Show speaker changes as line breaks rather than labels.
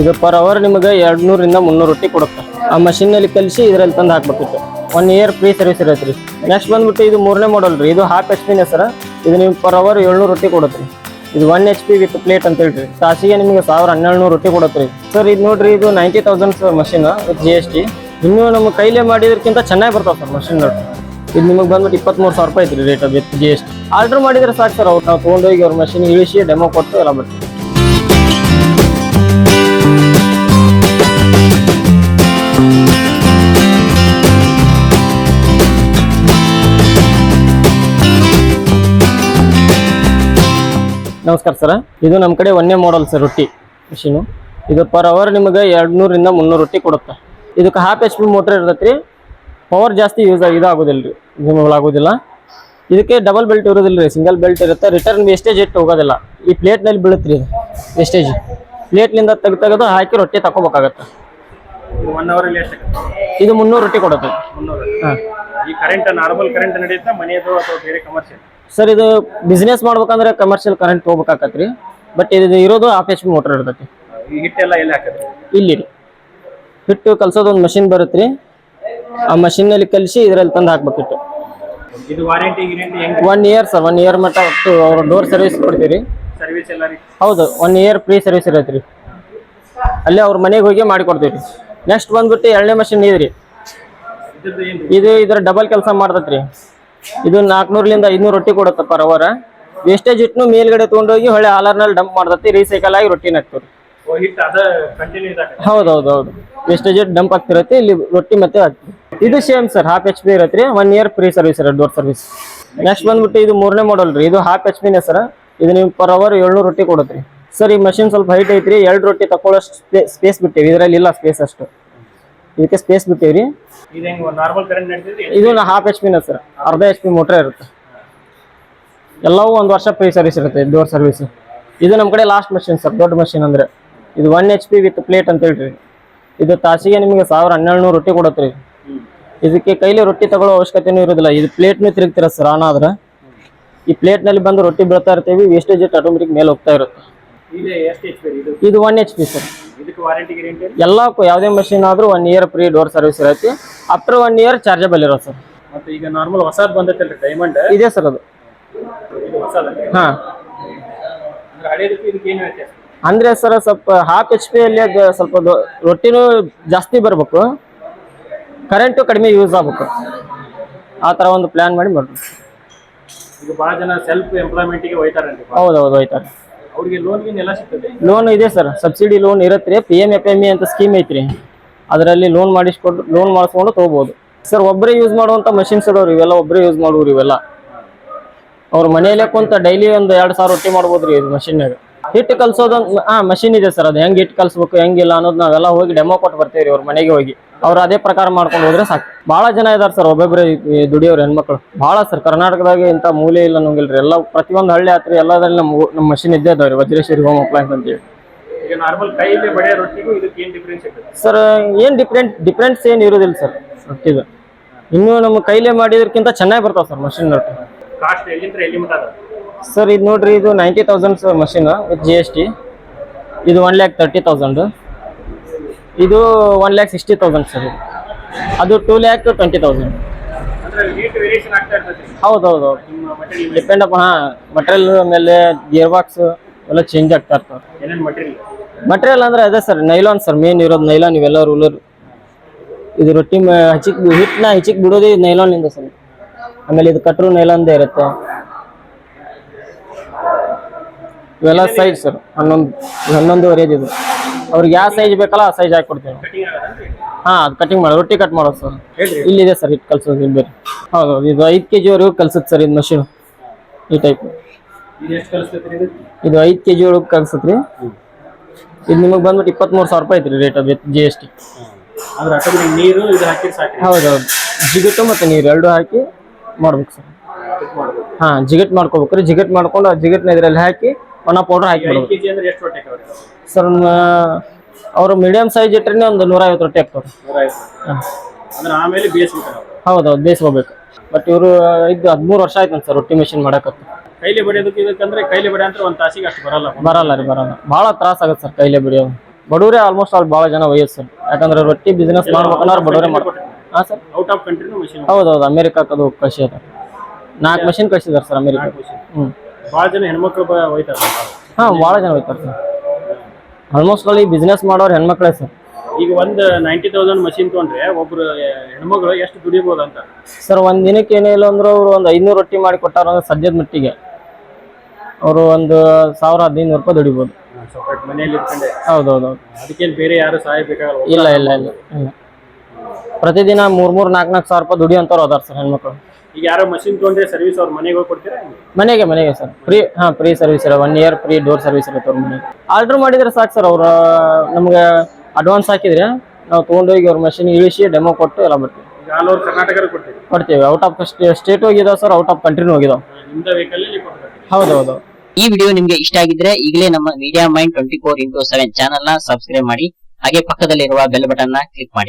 ಇದು per hour ನಿಮಗೆ ಎರಡು ನೂರಿಂದ ಮುನ್ನೂರು ರೊಟ್ಟಿ ಕೊಡುತ್ತೆ. ಆ ಮಷಿನಲ್ಲಿ ಕಲಿಸಿ ಇದರಲ್ಲಿ ತಂದು ಹಾಕ್ಬೇಕಿತ್ತು ಒನ್ ಇಯರ್ ಫ್ರೀ ಸರ್ವಿಸ್ ಇರತ್ತೆ ರೀ. ನೆಕ್ಸ್ಟ್ ಬಂದ್ಬಿಟ್ಟು ಇದು ಮೂರನೇ ಮಾಡಲ್ ರೀ. ಇದು ಹಾಫ್ ಎಚ್ ಪಿನೇ ಸರ್. ಇದು ನಿಮ್ಗೆ ಪರ್ ಅವರ್ ಏಳ್ನೂರು ರೊಟ್ಟಿ ಕೊಡುತ್ತೆ ರೀ. ಇದು one H P with plate ಅಂತ ಹೇಳ್ರಿ. ತಾಸಿಗೆ ನಿಮಗೆ ಸಾವಿರ ಹನ್ನೆರಡು ನೂರು ರೊಟ್ಟಿ ಕೊಡುತ್ತೆ ರೀ. ಸರ್ ಇದು ನೋಡ್ರಿ, ಇದು ninety thousand sir machine with G S T ಇನ್ನೂ ನಮ್ಮ ಕೈಲೇ ಮಾಡಿದ್ರಕ್ಕಿಂತ ಚೆನ್ನಾಗಿ ಬರ್ತಾವೆ ಸರ್ ಮಷಿನ್ ಇದು ನಿಮಗೆ ಬಂದ್ಬಿಟ್ಟು ಇಪ್ಪತ್ಮೂರು ಸಾವಿರ ರೂಪಾಯಿ ಐತ್ರಿ rate with G S T order ಮಾಡಿದ್ರೆ ಸಾಕು ಸರ್ ಅವ್ರು ನಾವು ತೊಗೊಂಡೋಗಿ ಅವ್ರ ಮಷಿನ್ ಇಳಿಸಿ ಡೆಮೋ ಕೊಟ್ಟು ಎಲ್ಲ ಬರ್ತೀವಿ ನಮಸ್ಕಾರ ಸರ್. ಇದು ನಮ್ಮ ಕಡೆ ಒಂದೇ ಮಾಡಲ್ ಸರ್ ರೊಟ್ಟಿ ಮಿಷಿನು ಇದು ಪರ್ ಅವರ್ ನಿಮಗೆ ಎರಡು ನೂರಿಂದ ಮುನ್ನೂರು ರೊಟ್ಟಿ ಕೊಡುತ್ತೆ. ಇದಕ್ಕೆ ಹಾಫ್ ಎಚ್ ಪಿ ಮೋಟ್ರ್ ಇರ್ತೈತೆ ರೀ ಪವರ್ ಜಾಸ್ತಿ ಯೂಸ್ ಇದಾಗೋದಿಲ್ಲ ರೀ ರಿಮೂವಲ್ ಆಗೋದಿಲ್ಲ ಇದಕ್ಕೆ ಡಬಲ್ ಬೆಲ್ಟ್ ಇರೋದಿಲ್ಲ ರೀ ಸಿಂಗಲ್ ಬೆಲ್ಟ್ ಇರುತ್ತೆ. ರಿಟರ್ನ್ ವೇಸ್ಟೇಜ್ ಇಟ್ಟು ಹೋಗೋದಿಲ್ಲ. ಈ ಪ್ಲೇಟ್ನಲ್ಲಿ ಬೀಳುತ್ತೆ ರೀ ವೇಸ್ಟೇಜ್ ಪ್ಲೇಟ್ನಿಂದ ತೆಗೆದು ತೆಗೆದು ಹಾಕಿ ರೊಟ್ಟಿ ತಗೋಬೇಕಾಗತ್ತೆ ಇದು ಮುನ್ನೂರು ರೊಟ್ಟಿ ಕೊಡುತ್ತೆ. ಹಾಂ.
ಈ ಕರೆಂಟ್ ನಾರ್ಮಲ್ ಕರೆಂಟ್ ನಡೆಯುತ್ತಾ ಮನೆಯದು ಅಥವಾ ಬೇರೆ ಕಮರ್ಷಿಯಲ್
ಸರ್ ಇದು ಬಿಸ್ನೆಸ್ ಮಾಡ್ಬೇಕಂದ್ರೆ ಕಮರ್ಷಿಯಲ್ ಕರೆಂಟ್ ಹೋಗ್ಬೇಕಾಗತ್ತೆ ರೀ ಬಟ್ ಇದು ಇರೋದು ಹಾಫ್ ಎಚ್ ಪಿ ಮೋಟ್ರ್ ಇರ್ತೈತಿ.
ಈ ಹಿಟ್ಟೆಲ್ಲ ಎಲ್ಲಿ ಹಾಕಿದ್ರಿ
ಇಲ್ಲಿ ರೀ. ಹಿಟ್ಟು ಕಲ್ಸೋದು ಒಂದು ಮಷಿನ್ ಬರುತ್ತೆ ರೀ ಆ ಮಷಿನ್ನಲ್ಲಿ ಕಲಿಸಿ ಇದರಲ್ಲಿ ತಂದು ಹಾಕ್ಬೇಕಿತ್ತು
ಇದು ವಾರಂಟಿ ಗಿರಂಟಿ ಹೆಂಗ್
one year sir one year ಮಟ್ಟ ಒಟ್ಟು ಅವ್ರ ಡೋರ್ ಸರ್ವಿಸ್ ಕೊಡ್ತೀರಿ. ರೀ
ಸರ್ವಿಸ್ ಎಲ್ಲ ರೀ.
ಹೌದು ಒನ್ ಇಯರ್ ಫ್ರೀ ಸರ್ವಿಸ್ ಇರತ್ತೆ ರೀ ಅಲ್ಲೇ ಅವ್ರ ಮನೆಗೆ ಹೋಗಿ ಮಾಡಿಕೊಡ್ತೀವಿ ನೆಕ್ಸ್ಟ್ ಬಂದ್ಬಿಟ್ಟು ಎರಡನೇ ಮಷಿನ್ ಇದೆ ರೀ
ಇದ್ರದ್ದು ಏನು
ಇದು ಇದರ ಡಬಲ್ ಕೆಲಸ ಮಾಡ್ತೈತೆ ರೀ ಇದು ನಾಲ್ಕುನೂರಲಿಂದ ಐದ್ನೂರು ರೊಟ್ಟಿ ಕೊಡುತ್ತೆ ಪರ್ ಅವರ್ ವೇಸ್ಟೇಜ್ ಇಟ್ಟು ಮೇಲ್ಗಡೆ ತೊಗೊಂಡೋಗಿ ಹೊಳೆ ಆಲರ್ನಲ್ಲಿ ಡಂಪ್ ಮಾಡ್ತತಿ ರೀಸೈಕಲ್ ಆಗಿ ರೊಟ್ಟಿನ ಹಾಕ್ತೀವಿ ಹೌದೌದೌದು. ವೇಸ್ಟೇಜ್ ಇಟ್ಟು ಡಂಪ್ ಆಗ್ತಿರತ್ತೆ ಇಲ್ಲಿ ರೊಟ್ಟಿ ಮತ್ತೆ ಹಾಕ್ತೀವಿ. ಇದು same sir half H P ಇರತ್ತೆ ರೀ one year free service sir door service next ಬಂದ್ಬಿಟ್ಟು ಇದು ಮೂರನೇ ಮಾಡಲ್ ರೀ ಇದು ಹಾಫ್ ಎಚ್ ಪಿನೇ ಸರ್ ಇದು ನೀವು ಪರ್ ಅವರ್ ಏಳ್ನೂರು ರೊಟ್ಟಿ ಕೊಡುತ್ತೆ ಸರ್ ಈ ಮಷಿನ್ ಸ್ವಲ್ಪ ಹೈಟ್ ಐತ್ರಿ ಎರಡು ರೊಟ್ಟಿ ತಕೊಳ್ಳೋಷ್ಟು ಸ್ಪೇಸ್ ಬಿಟ್ಟಿವಿ ಇದರಲ್ಲಿ ಇಲ್ಲ ಸ್ಪೇಸ್ ಅಷ್ಟು. ಇದಕ್ಕೆ ಸ್ಪೇಸ್ ಬಿಟ್ಟಿವ್ರಿ
ಇದು
ಹಾಫ್ ಎಚ್ ಪಿನ ಸರ್ ಅರ್ಧ ಎಚ್ ಪಿ ಮೋಟ್ರ್ ಇರುತ್ತೆ. ಎಲ್ಲವೂ ಒಂದು ವರ್ಷ ಫ್ರೀ ಸರ್ವಿಸ್ ಇರುತ್ತೆ ಡೋರ್ ಸರ್ವಿಸ್ ಇದು ನಮ್ಮ ಕಡೆ ಲಾಸ್ಟ್ ಮಷಿನ್ ಸರ್ ದೊಡ್ಡ ಮಷಿನ್ ಅಂದ್ರೆ. ಇದು one H P with plate ಅಂತ ಹೇಳ್ರಿ. ಇದು ತಾಸಿಗೆ ನಿಮಗೆ ಸಾವಿರ ಹನ್ನೆರಡು ನೂರು ರೊಟ್ಟಿ ಕೊಡತ್ರಿ. ಇದಕ್ಕೆ ಕೈಲಿ ರೊಟ್ಟಿ ತಗೊಳ್ಳೋ ಅವಶ್ಯಕತೆನೂ ಇರೋದಿಲ್ಲ. ಇದು ಪ್ಲೇಟ್ನು ತಿರುಗ್ತಿರ ಸರ್ ಆನ್ ಆದ್ರೆ. ಈ ಪ್ಲೇಟ್ನಲ್ಲಿ ಬಂದು ರೊಟ್ಟಿ ಬೀಳ್ತಾ ಇರ್ತೀವಿ ವೇಸ್ಟೇಜ್ ಆಟೋಮೆಟಿಕ್ ಮೇಲೆ ಹೋಗ್ತಾ ಇರುತ್ತೆ.
ಇದು
ಒನ್ ಎಚ್ ಪಿ ಸರ್
ಇದಕ್ಕೆ ಯಾವ್ದೇ
ಎಲ್ಲಕ್ಕೂ ಯಾವುದೇ ಮಷಿನ್ ಆದ್ರೂ one year free door service ಇರುತ್ತೆ. ಆಫ್ಟರ್ ಒನ್ ಇಯರ್ ಚಾರ್ಜಬಲ್ ಇರೋದು ಸರ್
ಮತ್ತೆ ಈಗ ನಾರ್ಮಲ್ ಹೊಸದ್ ಬಂದೈತಲ್ರಿ ಡೈಮಂಡ್
ಇದೆ ಸರ್ ಅದು. ಹಾಂ.
ಅಂದ್ರೆ
ಸರ್ ಸ್ವಲ್ಪ ಹಾಫ್ ಎಚ್ ಪಿ ಅಲ್ಲಿ ಸ್ವಲ್ಪ ರೊಟ್ಟಿನೂ ಜಾಸ್ತಿ ಬರ್ಬೇಕು. ಕರೆಂಟು ಕಡಿಮೆ ಯೂಸ್ ಆಗ್ಬೇಕು. ಆ ಥರ ಒಂದು ಪ್ಲಾನ್ ಮಾಡಿ ಬರ್ಬೇಕು
ಈಗ ಬಹಳ ಜನ ಸೆಲ್ಫ್ ಎಂಪ್ಲಾಯ್ಮೆಂಟಿಗೆ ಹೋಯ್ತಾರಲ್ರಿ.
ಹೌದು ಹೌದು ಹೋಯ್ತಾರೆ.
ಲೋನ್
ಇದೆ sir subsidy loan ಇರತ್ರಿ P M F M E ಅಂತ ಸ್ಕೀಮ್ ಐತ್ರಿ. ಅದರಲ್ಲಿ ಲೋನ್ ಮಾಡಿಸ್ಕೊಂಡು ಲೋನ್ ಮಾಡಿಸ್ಕೊಂಡು ತಗೋಬಹುದು ಸರ್ ಒಬ್ಬರೇ ಯೂಸ್ ಮಾಡುವಂತ ಮಷಿನ್ಸ್ ಅದಾವ್ರಿ. ಇವೆಲ್ಲ ಒಬ್ಬರೇ ಯೂಸ್ ಮಾಡುವ್ರಿ ಇವೆಲ್ಲ. ಅವ್ರ ಮನೆಯಲ್ಲೇ ಕುಂತ ಡೈಲಿ ಒಂದು ಎರಡು ಸಾವಿರ ರೊಟ್ಟಿ ಮಾಡ್ಬೋದು ರೀ ಇದು ಮಷಿನ್ನಾಗ ಹಿಟ್ಟು ಕಲ್ಸೋದೊಂದು ಹಾ ಮಷಿನ್ ಇದೆ ಸರ್ ಅದು ಹೆಂಗೆ ಹಿಟ್ಟು ಕಲ್ಸ್ಬೇಕು ಹೆಂಗಿಲ್ಲ ಅನ್ನೋದು ನಾವೆಲ್ಲ ಹೋಗಿ ಡೆಮೋ ಕೊಟ್ಟು ಬರ್ತೀವಿ ಅವ್ರ ಮನೆಗೆ ಹೋಗಿ. ಅವ್ರು ಅದೇ ಪ್ರಕಾರ ಮಾಡ್ಕೊಂಡು ಹೋದ್ರೆ ಸಾಕು. ಭಾಳ ಜನ ಇದಾರೆ ಸರ್ ಒಬ್ಬೊಬ್ಬರೇ ದುಡಿಯೋರು ಹೆಣ್ಮಕ್ಳು. ಭಾಳ ಸರ್ ಕರ್ನಾಟಕದಾಗ ಇಂಥ ಮೂಲೆ ಇಲ್ಲ ನಂಗಿಲ್ರಿ ಎಲ್ಲ ಪ್ರತಿಯೊಂದು ಹಳ್ಳಿ ಆತ್ರಿ ಎಲ್ಲದ್ರಲ್ಲಿ ನಮ್ಮ ನಮ್ಮ ಮಷಿನ್ ಇದ್ದೇ ಇದಾವೆ ರೀ ವಜ್ರೇಶ್ವರಿ ಹೋಮ್ ಅಪ್ಲೈನ್ಸ್ ಅಂತೇಳಿ. ಸರ್ ಏನು ಡಿಫ್ರೆಂಟ್ ಡಿಫ್ರೆನ್ಸ್ ಏನು ಇರೋದಿಲ್ಲ ಸರ್ ರೊಟ್ಟಿದು. ಇನ್ನೂ ನಮ್ಮ ಕೈಲೇ ಮಾಡಿದ್ರಕ್ಕಿಂತ ಚೆನ್ನಾಗಿ ಬರ್ತಾವೆ ಸರ್ ಮಷಿನ್ ರೊಟ್ಟಿ. ಸರ್ ಇದು ನೋಡ್ರಿ ಇದು ninety thousand sir machine with G S T ಇದು ಒನ್ ಲ್ಯಾಕ್ ತರ್ಟಿ ತೌಸಂಡ್ ಇದು one lakh sixty thousand sir ಇದು ಅದು ಟೂ ಲ್ಯಾಕ್ ಟ್ವೆಂಟಿ ತೌಸಂಡ್ ಹೌದು ಹೌದು ಡಿಪೆಂಡ್ ಅಪ್ ಹಾಂ ಮಟೀರಿಯಲ್ ಮೇಲೆ ಗಿಯರ್ ಬಾಕ್ಸ್ ಎಲ್ಲ ಚೇಂಜ್ ಆಗ್ತಾ ಇರ್ತಾವ
ಮಟೀರಿಯಲ್
ಅಂದ್ರೆ ಅದೇ ಸರ್ ನೈಲಾನ್ ಸರ್ ಮೇನ್ ಇರೋದು ನೈಲಾನ್ ಇವೆಲ್ಲ ರೂಲರ್ ಇದು ರೊಟ್ಟಿ ಹಚ್ಚಿಕ್ ಹಿಟ್ಟನ್ನ ಹಚ್ಚಿಕ್ ಬಿಡೋದೇ ಇದು ನೈಲಾನ್ನಿಂದ ಸರ್ ಆಮೇಲೆ ಇದು ಕಟ್ರು ನೈಲಾನ್ದೇ ಇರುತ್ತೆ. ಇವೆಲ್ಲ ಸೈಡ್ ಸರ್ ಹನ್ನೊಂದು ಹನ್ನೊಂದುವರೆದು ಇದು. ಅವ್ರಿಗೆ ಯಾವ ಸೈಜ್ ಬೇಕಲ್ಲ ಆ ಸೈಜ್ ಹಾಕಿ ಕೊಡ್ತೀವಿ ಹಾಂ ಅದು ಕಟಿಂಗ್ ಮಾಡೋದು ರೊಟ್ಟಿ ಕಟ್ ಮಾಡೋದು ಸರ್. ಇಲ್ಲಿದೆ ಸರ್ ಇದು ಕಲ್ಸೋದು ಇಲ್ಲಿ ಬೇರೆ. ಹೌದು ಹೌದು ಇದು ಐದು ಕೆ ಜಿವರೆಗೂ ಕಲ್ಸುತ್ತೆ ಸರ್ ಇದು ಮಷೀನ್ ಈ ಟೈಪ್
ಇದು
ಐದು ಕೆ ಜಿ ಒಳಗೆ ಕಲ್ಸುತ್ತೆ ರೀ. ಇದು ನಿಮಗೆ ಬಂದ್ಬಿಟ್ಟು ಇಪ್ಪತ್ತ್ಮೂರು ಸಾವಿರ ರೂಪಾಯಿ ಐತ್ರಿ ರೇಟ್ ಅದು ಜಿ ಎಸ್ ಟಿ
ನೀರು ಇದು ಜಿಗಟು ಸಾಕ್ರಿ.
ಹೌದು ಹೌದು. ಜಿಗಟ್ಟು ಮತ್ತು ನೀರು ಎರಡು ಹಾಕಿ ಮಾಡ್ಬೇಕು ಸರ್. ಹಾಂ ಜಿಗಟ್ ಮಾಡ್ಕೋಬೇಕು ರೀ. ಜಿಗಟ್ ಮಾಡ್ಕೊಂಡು ಆ ಜಿಗಟ್ನ ಇದರಲ್ಲಿ ಹಾಕಿ ಒಣ ಪೌಡರ್ ಹಾಕಿ ಬಿಡೋದು. ಸರ್ ಅವರು ಮೀಡಿಯಂ ಸೈಜ್ ಇಟ್ಟರೆ ಒಂದು ಹಾಕ್ತಾರೆ
ನೂರ ಐವತ್ತು
ರೊಟ್ಟಿ.
ಅಂದ್ರೆ
ಹೌದೌದು ಬೇಯಿಸ್ಕೋಬೇಕು. ಬಟ್ ಇವರು ಇದು ಹದಿಮೂರು ವರ್ಷ ಆಯ್ತು ಸರ್ ರೊಟ್ಟಿ ಮಿಷಿನ್ ಮಾಡಕತ್ತು.
ಕೈಲಿ ಬಡಿಯೋದಕ್ಕೆ ಇದಕ್ಕಂದ್ರೆ ಕೈಲಿ ಬಡಿಯೋ ಅಂದ್ರೆ ಒಂದು ತಾಸಿಗೆ ಅಷ್ಟು ಬರಲ್ಲ.
ಬರಲ್ಲ ರೀ ಬರಲ್ಲ. ಭಾಳ ತ್ರಾಸ ಆಗುತ್ತೆ ಸರ್ ಕೈಲೇ ಬಿಡಿಯೋದು ಬಡವರೇ ಆಲ್ಮೋಸ್ಟ್ ಆಲ್ ಭಾಳ ಜನ ಒಯ್ಯೋದು ಸರ್. ಯಾಕಂದ್ರೆ ರೊಟ್ಟಿ ಬಿಸ್ನೆಸ್ ಮಾಡ್ಬೇಕಂದ್ರೆ ಬಡವರೇ ಮಾಡ್ತಾರೆ. ಹಾಂ ಸರ್?
ಔಟ್ ಆಫ್ ಕಂಟ್ರಿನೂ ಮಷಿನ್
ಹೌದು ಹೌದು ಅಮೇರಿಕಾಕ್ಕೆ ಅದು ನಾಲ್ಕು ಮಷಿನ್ ಕಳ್ಸಿದ್ದಾರೆ ಸರ್ ಅಮೇರಿಕಾ ಹ್ಞೂ
ಭಾಳ ಜನ ಹೆಣ್ಮಕ್ಳು ಹೋಯ್ತಾರೆ
ಹಾಂ ಭಾಳ ಜನ ಹೋಯ್ತಾರೆ ಸರ್. ಆಲ್ಮೋಸ್ಟ್ ಅಲ್ಲಿ ಬಿಸ್ನೆಸ್ ಮಾಡೋರು ಹೆಣ್ಮಕ್ಳೇ ಸರ್.
ಈಗ ಒಂದು ನೈಂಟಿ ತೌಸಂಡ್ ಮಷಿನ್ ತೊಗೊಂಡ್ರೆ ಒಬ್ರು ಹೆಣ್ಮಗಳು ಎಷ್ಟು ದುಡಿಬೋದು ಅಂತ?
ಸರ್ ಒಂದ್ ದಿನಕ್ಕೆ ಏನಿಲ್ಲ ಅಂದ್ರೆ ಅವರು ಒಂದು ಐನೂರು ರೊಟ್ಟಿ ಮಾಡಿ ಕೊಟ್ಟಾರ ಅಂದ್ರೆ ಸದ್ಯದ ಮಟ್ಟಿಗೆ. ಅವರು ಒಂದು ಸಾವಿರ ಹದಿನೈದು ರೂಪಾಯಿ ದುಡಿಬೋದು.
ಮನೆಯಲ್ಲಿ
ಹೌದು ಹೌದು
ಅದಕ್ಕೇನು ಬೇರೆ ಯಾರು ಸಹಾಯ ಬೇಕಾಗಲ್ಲ
ಇಲ್ಲ ಇಲ್ಲ ಇಲ್ಲ ಇಲ್ಲ. ಪ್ರತಿದಿನ ಮೂರ್ ಮೂರ್ ನಾಲ್ಕು ನಾಲ್ಕು ಸಾವಿರ ರೂಪಾಯಿ ದುಡಿಯಂತವ್ರು ಅದಾರ ಸರ್ ಹೆಣ್ಮಕ್ಳು.
ಈಗ ಯಾರೋ ಮಷಿನ್ ತೊಗೊಂಡ್ರೆ ಸರ್ವಿಸ್ ಅವ್ರ ಮನೆಗೆ ಹೋಗಿ ಕೊಡ್ತೀರಾ ಹೆಂಗೆ?
ಮನೆಗೆ ಮನೆಗೆ ಸರ್. ಫ್ರೀ ಹಾ ಫ್ರೀ ಸರ್ವಿಸ್ ಇರೋ one year free door service ಇರುತ್ತೆ ಅವ್ರ ಮನೆಗೆ. ಆರ್ಡರ್ ಮಾಡಿದ್ರೆ ಸಾಕು ಸರ್ ಅವ್ರ ನಮ್ಗೆ ಅಡ್ವಾನ್ಸ್ ಹಾಕಿದ್ರೆ ನಾವು ತೊಗೊಂಡೋಗಿ ಅವ್ರ ಮಷಿನ್ ಇಳಿಸಿ ಡೆಮೋ ಕೊಟ್ಟು ಎಲ್ಲ ಬರ್ತೀವಿ
ಈಗ ಆಲ್ ಓವರ್ ಕರ್ನಾಟಕ ಕೊಡ್ತೀವಿ.
ಕೊಡ್ತೀವಿ ಔಟ್ ಆಫ್ ಸ್ಟೇಟ್ ಹೋಗಿದಾವೆ ಸರ್ ಔಟ್ ಆಫ್ ಕಂಟ್ರಿನೂ ಹೋಗಿದಾವೆ.
ಹೌದೌದು ವೆಹಿಕಲ್ ಕೊಡ್ತೀವಿ
ಹೌದು ಹೌದು
ಈ ವಿಡಿಯೋ ನಿಮ್ಗೆ ಇಷ್ಟ ಆಗಿದ್ರೆ ಈಗಲೇ ನಮ್ಮ media mind twenty four into seven ಚಾನಲ್ನ ಸಬ್ಸ್ಕ್ರೈಬ್ ಮಾಡಿ ಹಾಗೆ ಪಕ್ಕದಲ್ಲಿರುವ ಬೆಲ್ ಬಟನ್ನ ಕ್ಲಿಕ್ ಮಾಡಿ.